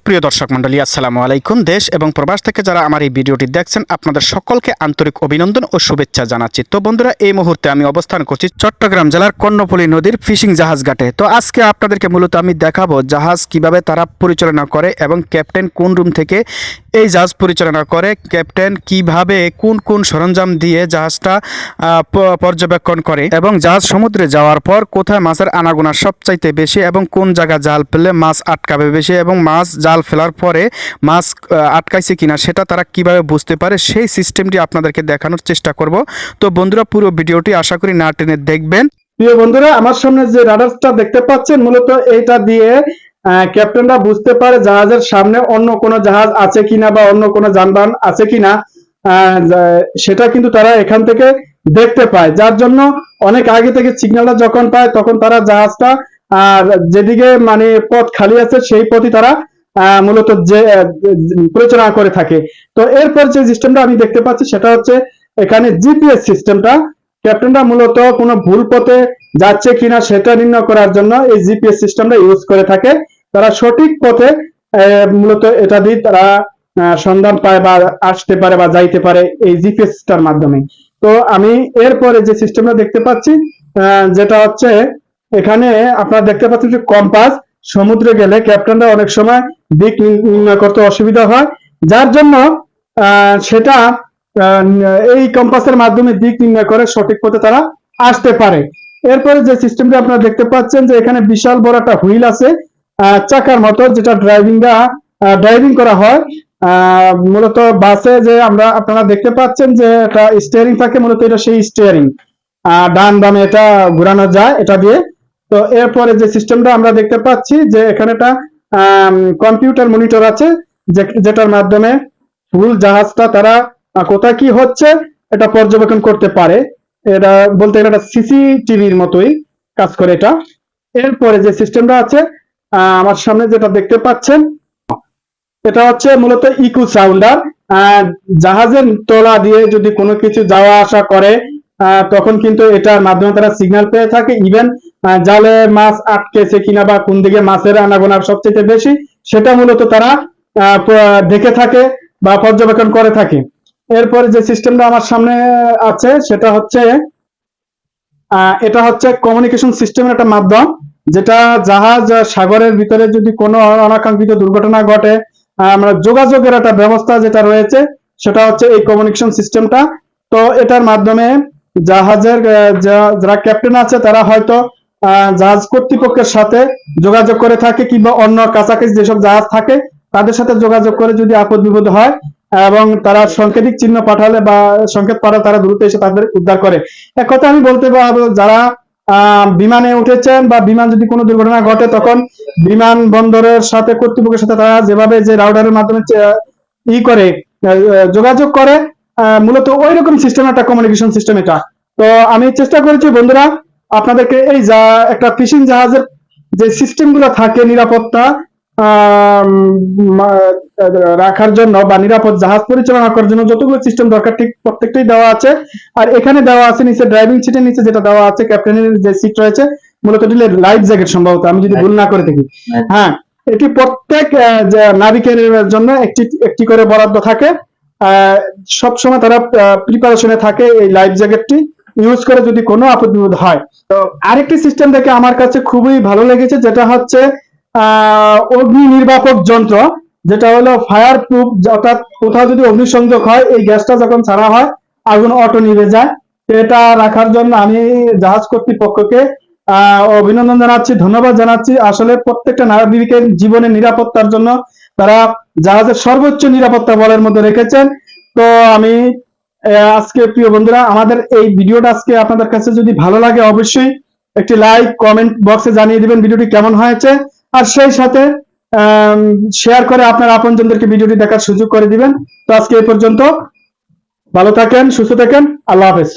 সুপ্রিয় দর্শক মন্ডলী আসসালামু আলাইকুম। দেশ এবং প্রবাস থেকে যারা আমার এই ভিডিওটি দেখছেন, আপনাদের সকলকে আন্তরিক অভিনন্দন ও শুভেচ্ছা জানাচ্ছি। তো বন্ধুরা, এই মুহূর্তে আমি অবস্থান করছি চট্টগ্রাম জেলার কর্ণফুলী নদীর ফিশিং জাহাজ ঘাটে। তো আজকে আপনাদেরকে মূলত আমি দেখাবো জাহাজ কীভাবে তারা পরিচালনা করে এবং ক্যাপ্টেন কোন রুম থেকে এই জাহাজ পরিচালনা করে। ক্যাপ্টেন কীভাবে, কোন কোন সরঞ্জাম দিয়ে জাহাজটা পর্যবেক্ষণ করে এবং জাহাজ সমুদ্রে যাওয়ার পর কোথায় মাছের আনাগোনা সবচাইতে বেশি এবং কোন জায়গা জাল ফেললে মাছ আটকাবে বেশি এবং মাছ জাল ফেলার পরে মাছ আটকাইছে কিনা সেটা তারা কীভাবে বুঝতে পারে সেই সিস্টেমটি আপনাদেরকে দেখানোর চেষ্টা করব। তো বন্ধুরা, পুরো ভিডিওটি আশা করি না টেনে দেখবেন। প্রিয় বন্ধুরা, আমার সামনে যে রাডারটা দেখতে পাচ্ছেন, মূলত এইটা দিয়ে ক্যাপ্টেনরা বুঝতে পারে জাহাজের সামনে অন্য কোনো জাহাজ আছে কিনা বা অন্য কোনো যানবাহন আছে কিনা। সেটা কিন্তু তারা এখান থেকে দেখতে পায়। যার জন্য অনেক আগে থেকে সিগন্যালটা যখন পায়, তখন তারা জাহাজটা, আর যেদিকে মানে পথ খালি আছে, সেই পথই তারা মূলত যে পরিচালনা করে থাকে। তো এরপর যে সিস্টেমটা আমি দেখতে পাচ্ছি, সেটা হচ্ছে এখানে জিপিএস সিস্টেমটা ক্যাপ্টেনরা মূলত কোনো ভুল পথে যাচ্ছে কিনা, সেটা নির্ণয় করার জন্য এই জিপিএস সিস্টেমটা ইউজ করে থাকে। তারা সঠিক পথে মূলত এটা দিয়ে তারা সন্ধান পায় বা আসতে পারে বা যাইতে পারে এই জিপিএস সিস্টেমের মাধ্যমে। তো আমি এরপরে যে সিস্টেমটা দেখতে পাচ্ছি যেটা হচ্ছে এখানে আপনারা দেখতে পাচ্ছেন যে কম্পাস, সমুদ্রে গেলে ক্যাপ্টেনরা অনেক সময় দিক নির্ণয় করতে অসুবিধা হয়। যার জন্য সেটা এই কম্পাসের মাধ্যমে দিক নির্ণয় করে সঠিক পথে তারা আসতে পারে। এরপরে যে সিস্টেমটা আপনারা দেখতে পাচ্ছেন যে এখানে বিশাল বড় একটা হুইল আছে চাকার মতো যেটা ড্রাইভিংটা ড্রাইভিং করা হয়। মূলত বাসে যে আমরা আপনারা দেখতে পাচ্ছেন যে একটা স্টিয়ারিং থাকে, মূলত এটা সেই স্টিয়ারিং ডান বামে এটা ঘুরানো যায়, এটা দিয়ে। তো এরপরে যে সিস্টেমটা আমরা দেখতে পাচ্ছি যে এখানে একটা কম্পিউটার মনিটর আছে যেটার মাধ্যমে ফুল জাহাজটা তারা কোথায় কি হচ্ছে, এটা পর্যবেক্ষণ করতে পারে। এটা বলতে গেলে এটা সিসিটিভির মতোই কাজ করে এটা। এরপরে যে সিস্টেমটা আছে আমার সামনে যেটা দেখতে পাচ্ছেন, এটা হচ্ছে মূলত ইকো সাউন্ডার। জাহাজের তলা দিয়ে যদি কোনো কিছু যাওয়া আসা করে তখন কিন্তু এটার মাধ্যমে তারা সিগন্যাল পেয়ে থাকে। ইভেন জালে মাছ আটকেছে কিনা বা কোন দিকে মাছের আনাগোনা সবচেয়ে বেশি, সেটা মূলত তারা দেখে থাকে বা পর্যবেক্ষণ করে থাকে। এরপরে যে সিস্টেমটা আমার সামনে আছে, সেটা হচ্ছে এটা হচ্ছে কমিউনিকেশন সিস্টেমের একটা মাধ্যম। যেটা জাহাজ সাগরের ভিতরে যদি কোনো অনাকাঙ্ক্ষিত দুর্ঘটনা ঘটে আমরা যোগাযোগের একটা ব্যবস্থা যেটা রয়েছে, সেটা হচ্ছে এই কমিউনিকেশন সিস্টেমটা তো এটার মাধ্যমে জাহাজের যারা ক্যাপ্টেন আছে, তারা হয়তো জাহাজ কর্তৃপক্ষের সাথে যোগাযোগ করে থাকে কিংবা অন্য কাছাকাছি যেসব জাহাজ থাকে, তাদের সাথে যোগাযোগ করে যদি আপদ বিপদ হয়, এবং তারা সংকেতিক চিহ্ন পাঠালে বা সংকেত পাঠালে তারা দ্রুত এসে তাদের উদ্ধার করে। এক কথা আমি বলতে পারব, যারা বিমানে উঠেছেন বা বিমান যদি কোনো দুর্ঘটনা ঘটে, তখন বিমান বন্দরের সাথে কর্তৃপক্ষের সাথে তারা যেভাবে যে রাউডারের মাধ্যমে ই করে যোগাযোগ করে মূলত ওই রকম সিস্টেম একটা কমিউনিকেশন সিস্টেম এটা। তো আমি চেষ্টা করেছি, বন্ধুরা, আপনাদেরকে এই যা, একটা ফিশিং জাহাজের যে সিস্টেমগুলো থাকে, নিরাপত্তা রাখার জন্য বা নিরাপদ জাহাজ পরিচালনা করার জন্য যতগুলো সিস্টেম দরকার, ঠিক প্রত্যেকটাই দেওয়া আছে। আর এখানে দেওয়া আছে নিচে ড্রাইভিং সিটের নিচে যেটা দেওয়া আছে ক্যাপ্টেনের যে সিট রয়েছে, মূলত এটি লাইফ জ্যাকেট সম্ভবত, আমি যদি ভুল না করে থাকি হ্যাঁ এটি প্রত্যেক নাবিকের জন্য একটি একটি করে বরাদ্দ থাকে। সব সময় তারা প্রিপারেশনে থাকে এই লাইফ জ্যাকেটটি ইউজ করে যদি কোনো আপদ বিপদ হয়। তো আরেকটি সিস্টেম দেখে আমার কাছে খুবই ভালো লেগেছে, যেটা হচ্ছে অগ্নি নির্বাপক যন্ত্র, যেটা হলো ফায়ার প্রুফ অর্থাৎ কোথাও যদি অগ্নিসংযোগ হয়, এই গ্যাসটা যখন ছাড়া হয়, আগুন অটো নিভে যায়। এটা রাখার জন্য আমি জাহাজ কর্তৃপক্ষকে অভিনন্দন জানাচ্ছি, ধন্যবাদ জানাচ্ছি। আসলে প্রত্যেকটা নাগরিকের জীবনের নিরাপত্তার জন্য তারা জাহাজের সর্বোচ্চ নিরাপত্তা বলের মধ্যে রেখেছেন। তো আমি আজকে প্রিয় বন্ধুরা, আমাদের এই ভিডিওটা আজকে আপনাদের কাছে যদি ভালো লাগে, অবশ্যই একটি লাইক কমেন্ট বক্সে জানিয়ে দিবেন, ভিডিওটি কেমন হয়েছে। আর সেই সাথে শেয়ার করে আপনার আপনজনদেরকে ভিডিওটি দেখার সুযোগ করে দিবেন। তো আজকে এই পর্যন্ত। ভালো থাকেন, সুস্থ থাকেন। আল্লাহ হাফেজ।